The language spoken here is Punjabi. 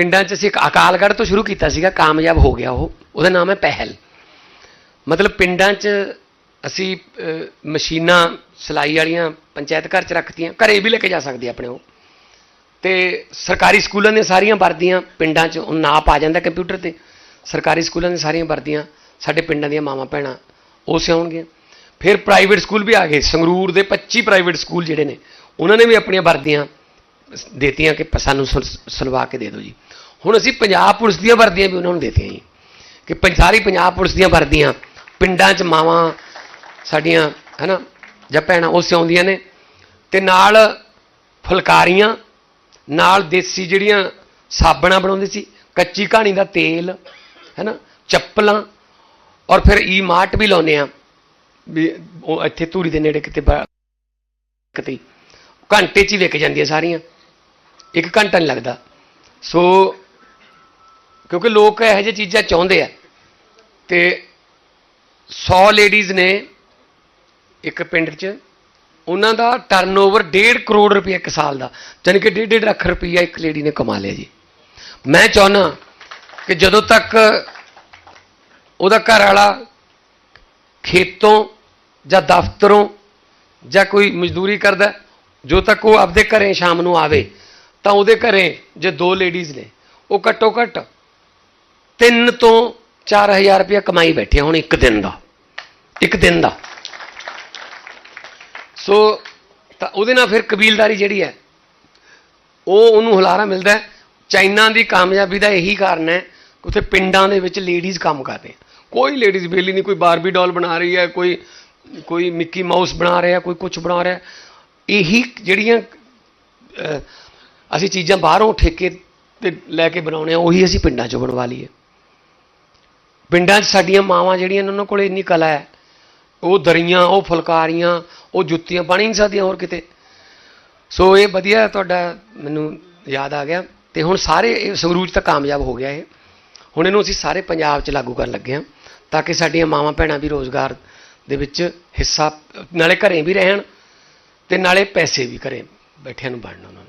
ਪਿੰਡਾਂ 'ਚ ਅਸੀਂ ਇੱਕ ਅਕਾਲਗੜ੍ਹ ਤੋਂ ਸ਼ੁਰੂ ਕੀਤਾ ਸੀਗਾ, ਕਾਮਯਾਬ ਹੋ ਗਿਆ ਉਹ। ਉਹਦਾ ਨਾਮ ਹੈ ਪਹਿਲ। ਮਤਲਬ ਪਿੰਡਾਂ 'ਚ ਅਸੀਂ ਮਸ਼ੀਨਾਂ ਸਿਲਾਈ ਵਾਲੀਆਂ ਪੰਚਾਇਤ ਘਰ 'ਚ ਰੱਖਤੀਆਂ, ਘਰੇ ਵੀ ਲੈ ਕੇ ਜਾ ਸਕਦੇ ਆਪਣੇ ਉਹ। ਤੇ ਸਰਕਾਰੀ ਸਕੂਲਾਂ ਦੀਆਂ ਸਾਰੀਆਂ ਵਰਦੀਆਂ ਪਿੰਡਾਂ 'ਚ, ਉਹ ਨਾਪ ਆ ਜਾਂਦਾ ਕੰਪਿਊਟਰ ਤੇ। ਸਰਕਾਰੀ ਸਕੂਲਾਂ ਦੀਆਂ ਸਾਰੀਆਂ ਵਰਦੀਆਂ ਸਾਡੇ ਪਿੰਡਾਂ ਦੀਆਂ ਮਾਵਾਂ ਭੈਣਾਂ, ਉਹ ਸਿਆਉਣਗੀਆਂ ਫਿਰ ਪ੍ਰਾਈਵੇਟ ਸਕੂਲ ਵੀ ਆ ਗਏ। ਸੰਗਰੂਰ ਦੇ 25 ਪ੍ਰਾਈਵੇਟ ਸਕੂਲ ਜਿਹੜੇ ਨੇ, ਉਹਨਾਂ ਨੇ ਵੀ ਆਪਣੀਆਂ ਵਰਦੀਆਂ ਦੇਤੀਆਂ ਕਿ ਸਾਨੂੰ ਸਿਲ- ਸਿਲਵਾ ਕੇ ਦੇ ਦਿਓ ਜੀ। ਹੁਣ ਅਸੀਂ ਪੰਜਾਬ ਪੁਲਿਸ ਦੀਆਂ ਵਰਦੀਆਂ ਵੀ ਉਹਨਾਂ ਨੂੰ ਦੇਤੀਆਂ ਜੀ। ਕਿ ਪੰ- ਸਾਰੀ ਪੰਜਾਬ ਪੁਲਿਸ ਦੀਆਂ ਵਰਦੀਆਂ, ਪਿੰਡਾਂ 'ਚ ਮਾਵਾਂ, ਸਾਡੀਆਂ, ਹਨਾ, ਜਾਂ ਭੈਣਾਂ ਉਹ ਸਿਉਂਦੀਆਂ ਨੇ। ਤੇ ਨਾਲ ਫੁਲਕਾਰੀਆਂ, ਨਾਲ ਦੇਸੀ ਜਿਹੜੀਆਂ ਸਾਬਣਾਂ ਬਣਾਉਂਦੇ ਸੀ, ਕੱਚੀ ਕਹਾਣੀ ਦਾ ਤੇਲ, ਹੈਨਾ, ਚੱਪਲਾਂ, ਔਰ ਫਿਰ ਈ ਮਾਰਟ ਵੀ ਲਾਉਨੇ ਆ ਵੀ ਉਹ ਇੱਥੇ ਧੂਰੀ ਦੇ ਨੇੜੇ ਕਿਤੇ ਕਿਤੇ ਘੰਟੇ 'ਚ ਹੀ ਵਿਕ ਜਾਂਦੀਆਂ ਸਾਰੀਆਂ। ਇੱਕ ਘੰਟਾ ਨਹੀਂ ਲੱਗਦਾ। ਸੋ ਕਿਉਂਕਿ ਲੋਕ ਇਹੋ ਜਿਹੀ ਚੀਜ਼ਾਂ ਚਾਹੁੰਦੇ ਆ। ਤੇ 100 ਲੇਡੀਜ਼ ਨੇ ਇੱਕ ਪਿੰਡ 'ਚ, ਉਹਨਾਂ ਦਾ ਟਰਨਓਵਰ 1.5 ਕਰੋੜ ਰੁਪਏ ਇੱਕ ਸਾਲ ਦਾ। ਯਾਨੀ ਕਿ 1.5 ਲੱਖ ਰੁਪਈਆ ਇੱਕ ਲੇਡੀ ਨੇ ਕਮਾ ਲਿਆ ਜੀ। ਮੈਂ ਚਾਹੁੰਦਾ ਕਿ ਜਦੋਂ ਤੱਕ ਉਹਦਾ ਘਰ ਵਾਲਾ ਖੇਤੋਂ ਜਾਂ ਦਫ਼ਤਰੋਂ ਜਾਂ ਕੋਈ ਮਜ਼ਦੂਰੀ ਕਰਦਾ ਜੋ ਤੱਕ ਉਹ ਆਪਦੇ ਘਰੇ ਸ਼ਾਮ ਨੂੰ ਆਵੇ, ਤਾਂ ਉਹਦੇ ਘਰੇ ਜੇ ਦੋ ਲੇਡੀਜ਼ ਨੇ, ਉਹ ਘੱਟੋ ਘੱਟ 3 ਤੋਂ 4000 ਰੁਪਏ ਕਮਾਈ ਬੈਠੇ ਹੁਣ ਇੱਕ ਦਿਨ ਦਾ। ਇੱਕ ਦਿਨ ਦਾ। ਸੋ ਤਾਂ ਉਹਦੇ ਨਾਲ ਫਿਰ ਕਬੀਲਦਾਰੀ ਜਿਹੜੀ ਹੈ, ਉਹ ਉਹਨੂੰ ਹੁਲਾਰਾ ਮਿਲਦਾ ਹੈ। ਚਾਈਨਾ ਦੀ ਕਾਮਯਾਬੀ ਦਾ ਇਹੀ ਕਾਰਨ ਹੈ ਕਿ ਉੱਥੇ ਪਿੰਡਾਂ ਦੇ ਵਿੱਚ ਲੇਡੀਜ਼ ਕੰਮ ਕਰ ਰਹੀਆਂ। ਕੋਈ ਲੇਡੀਜ਼ ਬੇਲੀ ਨਹੀਂ, ਕੋਈ ਬਾਰਬੀ ਡਾਲ ਬਣਾ ਰਹੀ ਹੈ, ਕੋਈ ਕੋਈ ਮਿੱਕੀ ਮਾਊਸ ਬਣਾ ਰਿਹਾ, ਕੋਈ ਕੁਝ ਬਣਾ ਰਿਹਾ। ਇਹੀ ਜਿਹੜੀਆਂ ਅਸੀਂ ਚੀਜ਼ਾਂ ਬਾਹਰੋਂ ਠੇਕੇ ਤੇ ਲੈ ਕੇ ਬਣਾਉਣੇ ਆ, ਉਹੀ ਅਸੀਂ ਪਿੰਡਾਂ 'ਚੋਂ ਬਣਵਾ ਲਈਏ। ਪਿੰਡਾਂ 'ਚ ਸਾਡੀਆਂ ਮਾਵਾਂ ਜਿਹੜੀਆਂ ਨੇ, ਉਹਨਾਂ ਕੋਲ ਇੰਨੀ ਕਲਾ ਹੈ। ਉਹ ਦਰੀਆਂ ਉਹ ਫੁਲਕਾਰੀਆਂ ਉਹ ਜੁੱਤੀਆਂ ਬਣ ਹੀ ਨਹੀਂ ਸਕਦੀਆਂ ਹੋਰ ਕਿਤੇ। ਸੋ ਇਹ ਵਧੀਆ ਤੁਹਾਡਾ ਮੈਨੂੰ ਯਾਦ ਆ ਗਿਆ। ਤੇ ਹੁਣ ਸਾਰੇ ਇਹ ਸੰਗਰੂਰ 'ਚ ਤਾਂ ਕਾਮਯਾਬ ਹੋ ਗਿਆ ਇਹ। ਹੁਣ ਇਹਨੂੰ ਅਸੀਂ ਸਾਰੇ ਪੰਜਾਬ 'ਚ ਲਾਗੂ ਕਰਨ ਲੱਗੇ ਹਾਂ ਤਾਂ ਕਿ ਸਾਡੀਆਂ ਮਾਵਾਂ ਭੈਣਾਂ ਵੀ ਰੋਜ਼ਗਾਰ ਦੇ ਵਿੱਚ ਹਿੱਸਾ ਨਾਲੇ ਘਰੇ ਵੀ ਰਹਿਣ ਤੇ ਨਾਲੇ ਪੈਸੇ ਵੀ ਘਰੇ ਬੈਠਿਆਂ ਨੂੰ ਬਣਨ ਉਹਨਾਂ ਨੂੰ।